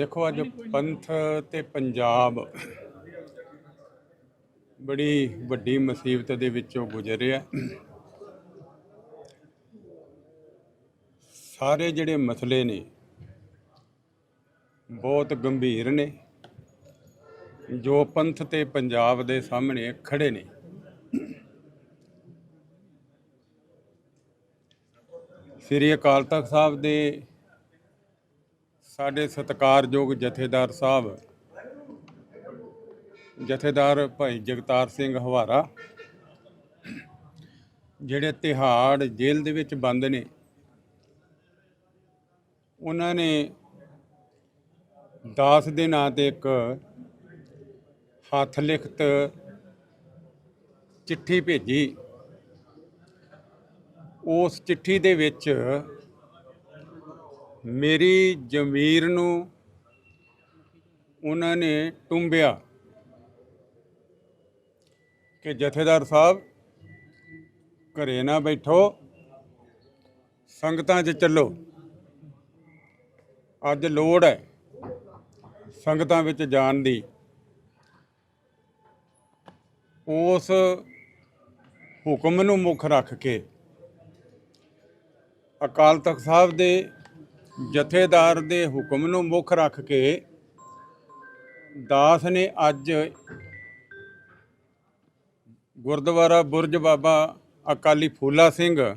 ਦੇਖੋ ਅੱਜ ਪੰਥ ਤੇ ਪੰਜਾਬ ਬੜੀ ਵੱਡੀ ਮੁਸੀਬਤ ਦੇ ਵਿੱਚੋਂ ਗੁਜ਼ਰ ਰਿਹਾ ਸਾਰੇ ਜਿਹੜੇ ਮਸਲੇ ਨੇ ਬਹੁਤ ਗੰਭੀਰ ਨੇ। ਜੋ ਪੰਥ ਤੇ ਪੰਜਾਬ ਦੇ ਸਾਹਮਣੇ ਖੜੇ ਨੇ। ਸ੍ਰੀ ਅਕਾਲ ਤਖਤ ਸਾਹਿਬ ਦੇ ਸਾਡੇ ਸਤਿਕਾਰਯੋਗ ਜਥੇਦਾਰ ਸਾਹਿਬ, ਜਥੇਦਾਰ ਭਾਈ ਜਗਤਾਰ ਸਿੰਘ ਹਵਾਰਾ, ਜਿਹੜੇ ਤਿਹਾੜ ਜੇਲ੍ਹ ਦੇ ਵਿੱਚ ਬੰਦ ਨੇ, ਉਹਨਾਂ ਨੇ ਦਾਸ ਦੇ ਨਾਂ ਤੇ ਇੱਕ ਹੱਥ ਲਿਖਤ ਚਿੱਠੀ ਭੇਜੀ। ਉਸ ਚਿੱਠੀ ਦੇ ਵਿੱਚ ਮੇਰੀ ਜ਼ਮੀਰ ਨੂੰ ਉਹਨਾਂ ਨੇ ਟੁੰਬਿਆ ਕਿ ਜਥੇਦਾਰ ਸਾਹਿਬ, ਘਰੇ ਨਾ ਬੈਠੋ, ਸੰਗਤਾਂ 'ਚ ਚੱਲੋ। ਅੱਜ ਲੋੜ ਹੈ ਸੰਗਤਾਂ ਵਿੱਚ ਜਾਣ ਦੀ। ਉਸ ਹੁਕਮ ਨੂੰ ਮੁੱਖ ਰੱਖ ਕੇ ਅਕਾਲ ਤਖਤ ਸਾਹਿਬ ਦੇ ਜਥੇਦਾਰ ਦੇ ਹੁਕਮ ਨੂੰ ਮੁੱਖ ਰੱਖ ਕੇ ਦਾਸ ਨੇ ਅੱਜ ਗੁਰਦੁਆਰਾ ਬੁਰਜ ਬਾਬਾ ਅਕਾਲੀ ਫੂਲਾ ਸਿੰਘ,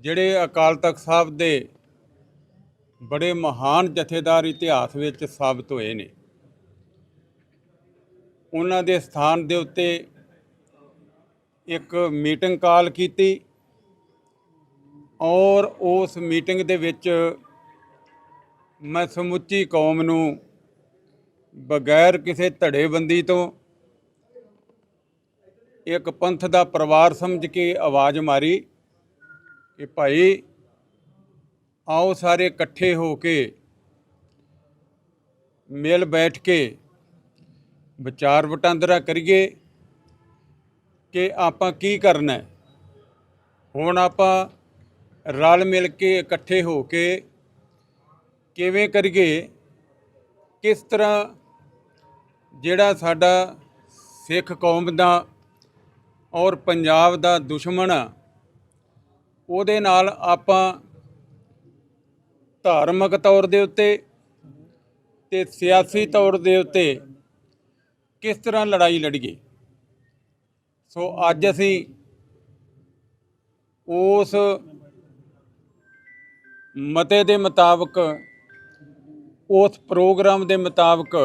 ਜਿਹੜੇ ਅਕਾਲ ਤਖਤ ਸਾਹਿਬ ਦੇ ਬੜੇ ਮਹਾਨ ਜਥੇਦਾਰ ਇਤਿਹਾਸ ਵਿੱਚ ਸਾਬਤ ਹੋਏ ਨੇ। ਉਹਨਾਂ ਦੇ ਸਥਾਨ ਦੇ ਉੱਤੇ ਇੱਕ ਮੀਟਿੰਗ ਕਾਲ ਕੀਤੀ। ਔਰ ਉਸ ਮੀਟਿੰਗ ਦੇ ਵਿੱਚ ਮੈਂ ਸਮੁੱਚੀ ਕੌਮ ਨੂੰ ਬਗੈਰ ਕਿਸੇ ਧੜੇਬੰਦੀ ਤੋਂ ਇੱਕ ਪੰਥ ਦਾ ਪਰਿਵਾਰ ਸਮਝ ਕੇ ਆਵਾਜ਼ ਮਾਰੀ ਕਿ ਭਾਈ ਆਓ ਸਾਰੇ ਇਕੱਠੇ ਹੋ ਕੇ ਮਿਲ ਬੈਠ ਕੇ ਵਿਚਾਰ ਵਟਾਂਦਰਾ ਕਰੀਏ ਕਿ ਆਪਾਂ ਕੀ ਕਰਨਾ ਹੁਣ ਆਪਾਂ ਰਲ ਮਿਲ ਕੇ ਇਕੱਠੇ ਹੋ ਕੇ ਕਿਵੇਂ ਕਰੀਏ, ਕਿਸ ਤਰ੍ਹਾਂ ਜਿਹੜਾ ਸਾਡਾ ਸਿੱਖ ਕੌਮ ਦਾ ਔਰ ਪੰਜਾਬ ਦਾ ਦੁਸ਼ਮਣ ਆ, ਉਹਦੇ ਨਾਲ ਆਪਾਂ ਧਾਰਮਿਕ ਤੌਰ ਦੇ ਉੱਤੇ ਤੇ ਸਿਆਸੀ ਤੌਰ ਦੇ ਉੱਤੇ ਕਿਸ ਤਰ੍ਹਾਂ ਲੜਾਈ ਲੜੀਏ। ਸੋ ਅੱਜ ਅਸੀਂ ਉਸ ਮਤੇ ਦੇ ਮੁਤਾਬਕ, ਉਸ ਪ੍ਰੋਗਰਾਮ ਦੇ ਮੁਤਾਬਕ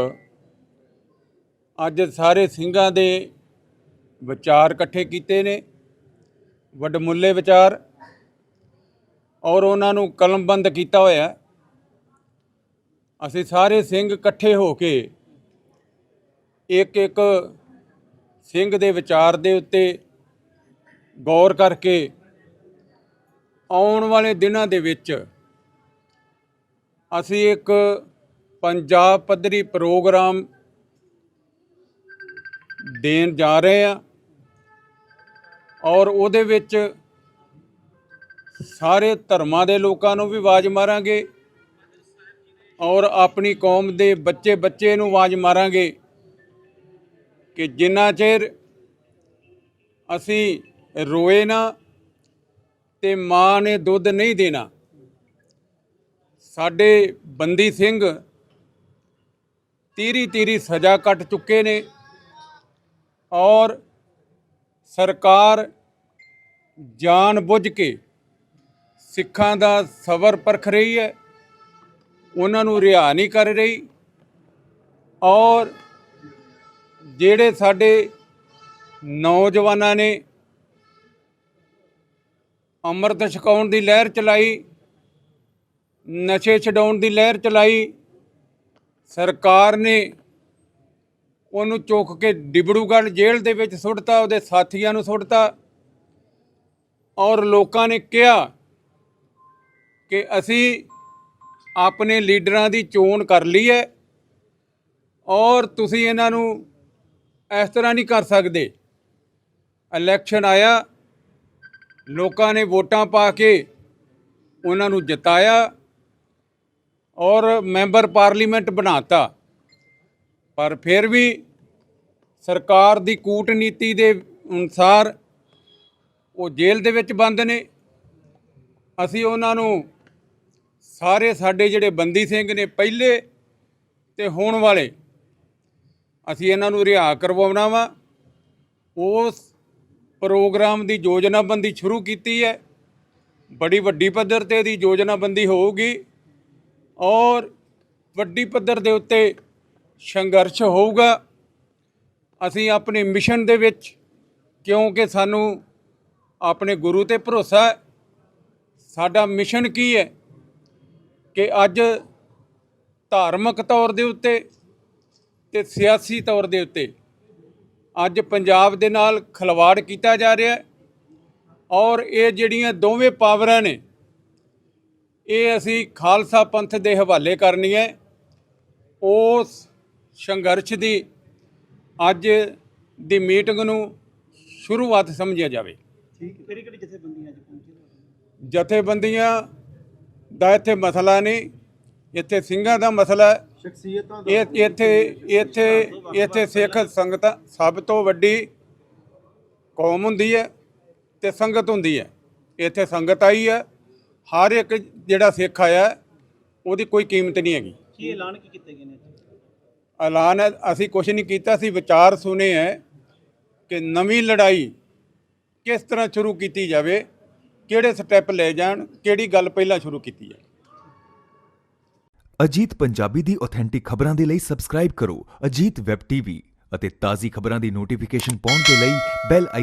ਅੱਜ ਸਾਰੇ ਸਿੰਘਾਂ ਦੇ ਵਿਚਾਰ ਇਕੱਠੇ ਕੀਤੇ ਨੇ। ਵੱਡਮੁੱਲੇ ਵਿਚਾਰ ਔਰ ਉਹਨਾਂ ਨੂੰ ਕਲਮਬੰਦ ਕੀਤਾ ਹੋਇਆ ਅਸੀਂ ਸਾਰੇ ਸਿੰਘ ਇਕੱਠੇ ਹੋ ਕੇ ਇੱਕ ਇੱਕ ਸਿੰਘ ਦੇ ਵਿਚਾਰ ਦੇ ਉੱਤੇ ਗੌਰ ਕਰਕੇ ਆਉਣ ਵਾਲੇ ਦਿਨਾਂ ਦੇ ਵਿੱਚ ਅਸੀਂ ਇੱਕ ਪੰਜਾਬ ਪੱਧਰੀ ਪ੍ਰੋਗਰਾਮ ਦੇਣ ਜਾ ਰਹੇ ਹਾਂ ਔਰ ਉਹਦੇ ਵਿੱਚ ਸਾਰੇ ਧਰਮਾਂ ਦੇ ਲੋਕਾਂ ਨੂੰ ਵੀ ਆਵਾਜ਼ ਮਾਰਾਂਗੇ ਔਰ ਆਪਣੀ ਕੌਮ ਦੇ ਬੱਚੇ ਬੱਚੇ ਨੂੰ ਆਵਾਜ਼ ਮਾਰਾਂਗੇ ਕਿ ਜਿੰਨਾ ਚਿਰ ਅਸੀਂ ਰੋਏ ਨਾ ਤੇ ਮਾਂ ਨੇ ਦੁੱਧ ਨਹੀਂ ਦੇਣਾ ਸਾਡੇ ਬੰਦੀ ਸਿੰਘ ਤੀਰੀ ਤੀਰੀ ਸਜ਼ਾ ਕੱਟ ਚੁੱਕੇ ਨੇ ਔਰ ਸਰਕਾਰ ਜਾਣ ਬੁੱਝ ਕੇ ਸਿੱਖਾਂ ਦਾ ਸਬਰ ਪਰਖ ਰਹੀ ਹੈ, ਉਹਨਾਂ ਨੂੰ ਰਿਹਾ ਨਹੀਂ ਕਰ ਰਹੀ ਔਰ ਜਿਹੜੇ ਸਾਡੇ ਨੌਜਵਾਨਾਂ ਨੇ ਅੰਮ੍ਰਿਤ ਛਕਾਉਣ ਦੀ ਲਹਿਰ ਚਲਾਈ ਨਸ਼ੇ ਛਡਾਉਣ ਦੀ ਲਹਿਰ ਚਲਾਈ। ਸਰਕਾਰ ਨੇ ਉਹਨੂੰ ਚੁੱਕ ਕੇ ਡਿਬੜੂਗੜ੍ਹ ਜੇਲ੍ਹ ਦੇ ਵਿੱਚ ਸੁੱਟਤਾ, ਉਹਦੇ ਸਾਥੀਆਂ ਨੂੰ ਸੁੱਟਤਾ। ਔਰ ਲੋਕਾਂ ਨੇ ਕਿਹਾ ਕਿ ਅਸੀਂ ਆਪਣੇ ਲੀਡਰਾਂ ਦੀ ਚੋਣ ਕਰ ਲਈ ਹੈ ਔਰ ਤੁਸੀਂ ਇਹਨਾਂ ਨੂੰ ਇਸ ਤਰ੍ਹਾਂ ਨਹੀਂ ਕਰ ਸਕਦੇ। ਇਲੈਕਸ਼ਨ ਆਇਆ, ਲੋਕਾਂ ਨੇ ਵੋਟਾਂ ਪਾ ਕੇ ਉਹਨਾਂ ਨੂੰ ਜਿਤਾਇਆ। ਔਰ ਮੈਂਬਰ ਪਾਰਲੀਮੈਂਟ ਬਣਾਤਾ। ਪਰ ਫਿਰ ਵੀ ਸਰਕਾਰ ਦੀ ਕੂਟਨੀਤੀ ਦੇ ਅਨੁਸਾਰ ਉਹ ਜੇਲ੍ਹ ਦੇ ਵਿੱਚ ਬੰਦ ਨੇ। ਅਸੀਂ ਉਹਨਾਂ ਨੂੰ ਸਾਰੇ ਸਾਡੇ ਜਿਹੜੇ ਬੰਦੀ ਸਿੰਘ ਨੇ ਪਹਿਲੇ ਤੇ ਹੋਣ ਵਾਲੇ, ਅਸੀਂ ਇਹਨਾਂ ਨੂੰ ਰਿਹਾ ਕਰਵਾਉਣਾ ਵਾ। ਉਸ ਪ੍ਰੋਗਰਾਮ ਦੀ ਯੋਜਨਾਬੰਦੀ ਸ਼ੁਰੂ ਕੀਤੀ ਹੈ। ਬੜੀ ਵੱਡੀ ਪੱਧਰ ਤੇ ਦੀ ਯੋਜਨਾਬੰਦੀ ਹੋਊਗੀ। ਔਰ ਵੱਡੀ ਪੱਧਰ ਦੇ ਉੱਤੇ ਸੰਘਰਸ਼ ਹੋਊਗਾ। ਅਸੀਂ ਆਪਣੇ ਮਿਸ਼ਨ ਦੇ ਵਿੱਚ, ਕਿਉਂਕਿ ਸਾਨੂੰ ਆਪਣੇ ਗੁਰੂ ਤੇ ਭਰੋਸਾ ਹੈ, ਸਾਡਾ ਮਿਸ਼ਨ ਕੀ ਹੈ ਕਿ ਅੱਜ ਧਾਰਮਿਕ ਤੌਰ ਦੇ ਉੱਤੇ ਤੇ ਸਿਆਸੀ ਤੌਰ ਦੇ ਉੱਤੇ ਅੱਜ ਪੰਜਾਬ ਦੇ ਨਾਲ ਖਿਲਵਾੜ ਕੀਤਾ ਜਾ ਰਿਹਾ ਹੈ ਔਰ ਇਹ ਜਿਹੜੀਆਂ ਦੋਵੇਂ ਪਾਵਰਾਂ ਨੇ ਇਹ ਅਸੀਂ ਖਾਲਸਾ ਪੰਥ ਦੇ ਹਵਾਲੇ ਕਰਨੀ ਹੈ। ਉਸ ਸੰਘਰਸ਼ ਦੀ ਅੱਜ ਦੀ ਮੀਟਿੰਗ ਨੂੰ ਸ਼ੁਰੂਆਤ ਸਮਝਿਆ ਜਾਵੇ। ਠੀਕ ਕਿਹੜੀ ਕਿਹੜੀ ਜਥੇਬੰਦੀਆਂ ਅੱਜ ਪਹੁੰਚੇ ਜਥੇਬੰਦੀਆਂ ਦਾ ਇੱਥੇ ਮਸਲਾ ਨਹੀਂ ਇੱਥੇ ਸਿੰਘਾਂ ਦਾ ਮਸਲਾ ਹੈ। ਸ਼ਖਸੀਅਤਾਂ ਇਹ ਇੱਥੇ ਇੱਥੇ ਇੱਥੇ ਸਿੱਖ ਸੰਗਤ ਸਭ ਤੋਂ ਵੱਡੀ ਕੌਮ ਹੁੰਦੀ ਹੈ ਤੇ ਸੰਗਤ ਹੁੰਦੀ ਹੈ। ਇੱਥੇ ਸੰਗਤ ਆਈ ਹੈ। ਹਰ ਇੱਕ ਜਿਹੜਾ ਸਿੱਖ ਆਇਆ ਉਹਦੀ ਕੋਈ ਕੀਮਤ ਨਹੀਂ ਹੈਗੀ। ਕੀ ਐਲਾਨ ਕੀ ਕੀਤੇ ਗਏ ਨੇ ਐਲਾਨ ਹੈ, ਅਸੀਂ ਕੁਝ ਨਹੀਂ ਕੀਤਾ ਸੀ ਵਿਚਾਰ ਸੁਨੇ ਹੈ ਕਿ ਨਵੀਂ ਲੜਾਈ ਕਿਸ ਤਰ੍ਹਾਂ ਸ਼ੁਰੂ ਕੀਤੀ ਜਾਵੇ ਕਿਹੜੇ ਸਟੈਪ ਲਏ ਜਾਣ ਕਿਹੜੀ ਗੱਲ ਪਹਿਲਾਂ ਸ਼ੁਰੂ ਕੀਤੀ ਹੈ ਅਜੀਤ ਪੰਜਾਬੀ ਦੀ ਆਥੈਂਟਿਕ ਖਬਰਾਂ ਦੇ ਲਈ ਸਬਸਕ੍ਰਾਈਬ ਕਰੋ ਅਜੀਤ ਵੈਬ ਟੀਵੀ ਅਤੇ ਤਾਜ਼ੀ ਖਬਰਾਂ ਦੀ ਨੋਟੀਫਿਕੇਸ਼ਨ ਪਾਉਣ ਦੇ ਲਈ ਬੈਲ ਆਈਕਨ